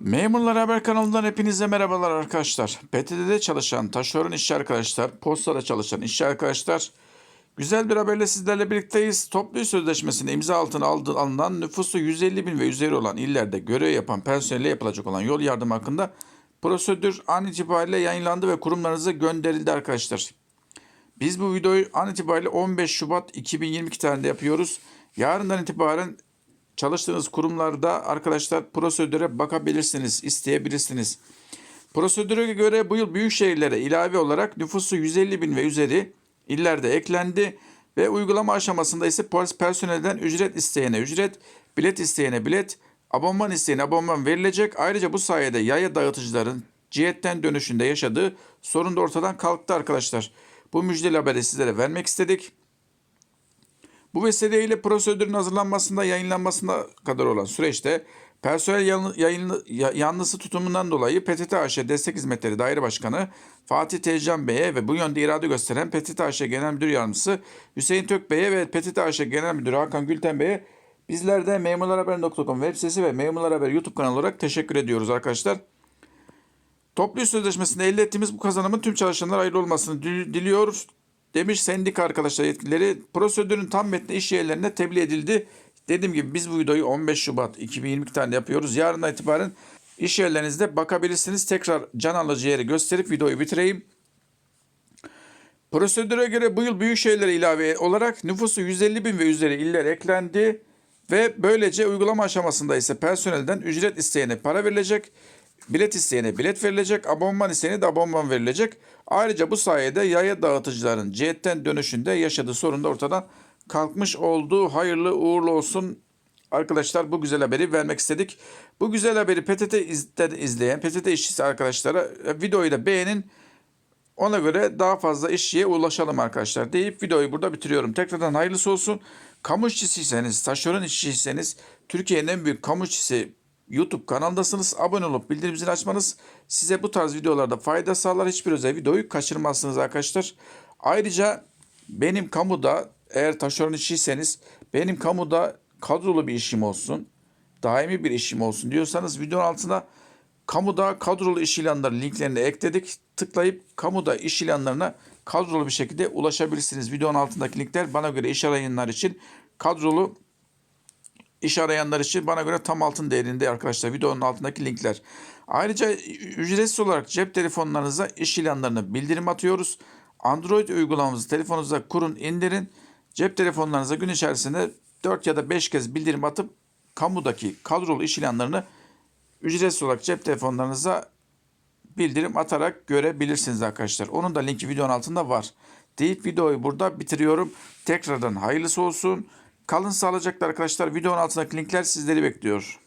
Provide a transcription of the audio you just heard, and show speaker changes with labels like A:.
A: Memurlar Haber kanalından hepinize merhabalar arkadaşlar. PTT'de çalışan taşeron işçi arkadaşlar, postada çalışan işçi arkadaşlar. Güzel bir haberle sizlerle birlikteyiz. Toplu iş sözleşmesinde imza altına aldı, alınan nüfusu 150 bin ve üzeri olan illerde görev yapan personelle yapılacak olan yol yardım hakkında prosedür an itibariyle yayınlandı ve kurumlarınıza gönderildi arkadaşlar. Biz bu videoyu an itibariyle 15 Şubat 2022 tarihinde yapıyoruz. Yarından itibaren çalıştığınız kurumlarda arkadaşlar prosedüre bakabilirsiniz, isteyebilirsiniz. Prosedüre göre bu yıl büyük şehirlere ilave olarak nüfusu 150 bin ve üzeri illerde eklendi ve uygulama aşamasında ise polis personelden ücret isteyene ücret, bilet isteyene bilet, abonman isteyene abonman verilecek. Ayrıca bu sayede yaya dağıtıcıların cihetten dönüşünde yaşadığı sorun da ortadan kalktı arkadaşlar. Bu müjdeli haberi sizlere vermek istedik. Bu vesileyle prosedürün hazırlanmasında yayınlanmasına kadar olan süreçte personel yan- yanlısı tutumundan dolayı PTT AŞ Destek Hizmetleri Daire Başkanı Fatih Tezcan Bey'e ve bu yönde irade gösteren PTT AŞ Genel Müdür Yardımcısı Hüseyin Tök Bey'e ve PTT AŞ Genel Müdürü Hakan Gülten Bey'e bizler de memurlarhaber.com web sitesi ve Memurlar Haber YouTube kanalı olarak teşekkür ediyoruz arkadaşlar. Toplu iş sözleşmesinde elde ettiğimiz bu kazanımın tüm çalışanlara hayırlı olmasını dil- diliyoruz demiş sendika arkadaşlar yetkilileri. Prosedürün tam metni iş yerlerine tebliğ edildi. Dediğim gibi biz bu videoyu 15 Şubat 2022 tarihinde yapıyoruz. Yarından itibaren iş yerlerinizde bakabilirsiniz. Tekrar can alıcı yeri gösterip videoyu bitireyim. Prosedüre göre bu yıl büyük şehirlere ilave olarak nüfusu 150 bin ve üzeri iller eklendi ve böylece uygulama aşamasında ise personelden ücret isteyene para verilecek, bilet isteyene bilet verilecek, abonman isteyene de abonman verilecek. Ayrıca bu sayede yaya dağıtıcıların cihetten dönüşünde yaşadığı sorun da ortadan kalkmış oldu. Hayırlı uğurlu olsun arkadaşlar bu güzel haberi vermek istedik. Bu güzel haberi PTT izden izleyen PTT işçisi arkadaşlara e, videoyu da beğenin. Ona göre daha fazla işçiye ulaşalım arkadaşlar deyip videoyu burada bitiriyorum. Tekrardan hayırlısı olsun. Kamu işçisiyseniz, taşeron işçisiyseniz Türkiye'nin en büyük kamu işçisi YouTube kanalındasınız. Abone olup bildirim açmanız size bu tarz videolarda fayda sağlar. Hiçbir özel videoyu kaçırmazsınız arkadaşlar. Ayrıca benim kamuda eğer taşeron işçiyseniz benim kamuda kadrolu bir işim olsun, daimi bir işim olsun diyorsanız videonun altına kamuda kadrolu iş ilanları linklerini ekledik. Tıklayıp kamuda iş ilanlarına kadrolu bir şekilde ulaşabilirsiniz. Videonun altındaki linkler bana göre iş arayanlar için kadrolu iş arayanlar için bana göre tam altın değerinde arkadaşlar videonun altındaki linkler. Ayrıca ücretsiz olarak cep telefonlarınıza iş ilanlarını bildirim atıyoruz. Android uygulamamızı telefonunuza kurun indirin. Cep telefonlarınıza gün içerisinde 4 ya da 5 kez bildirim atıp kamudaki kadrolu iş ilanlarını ücretsiz olarak cep telefonlarınıza bildirim atarak görebilirsiniz arkadaşlar. Onun da linki videonun altında var. Deyip videoyu burada bitiriyorum. Tekrardan hayırlısı olsun. Kalın sağlıcakla arkadaşlar. Videonun altındaki linkler sizleri bekliyor.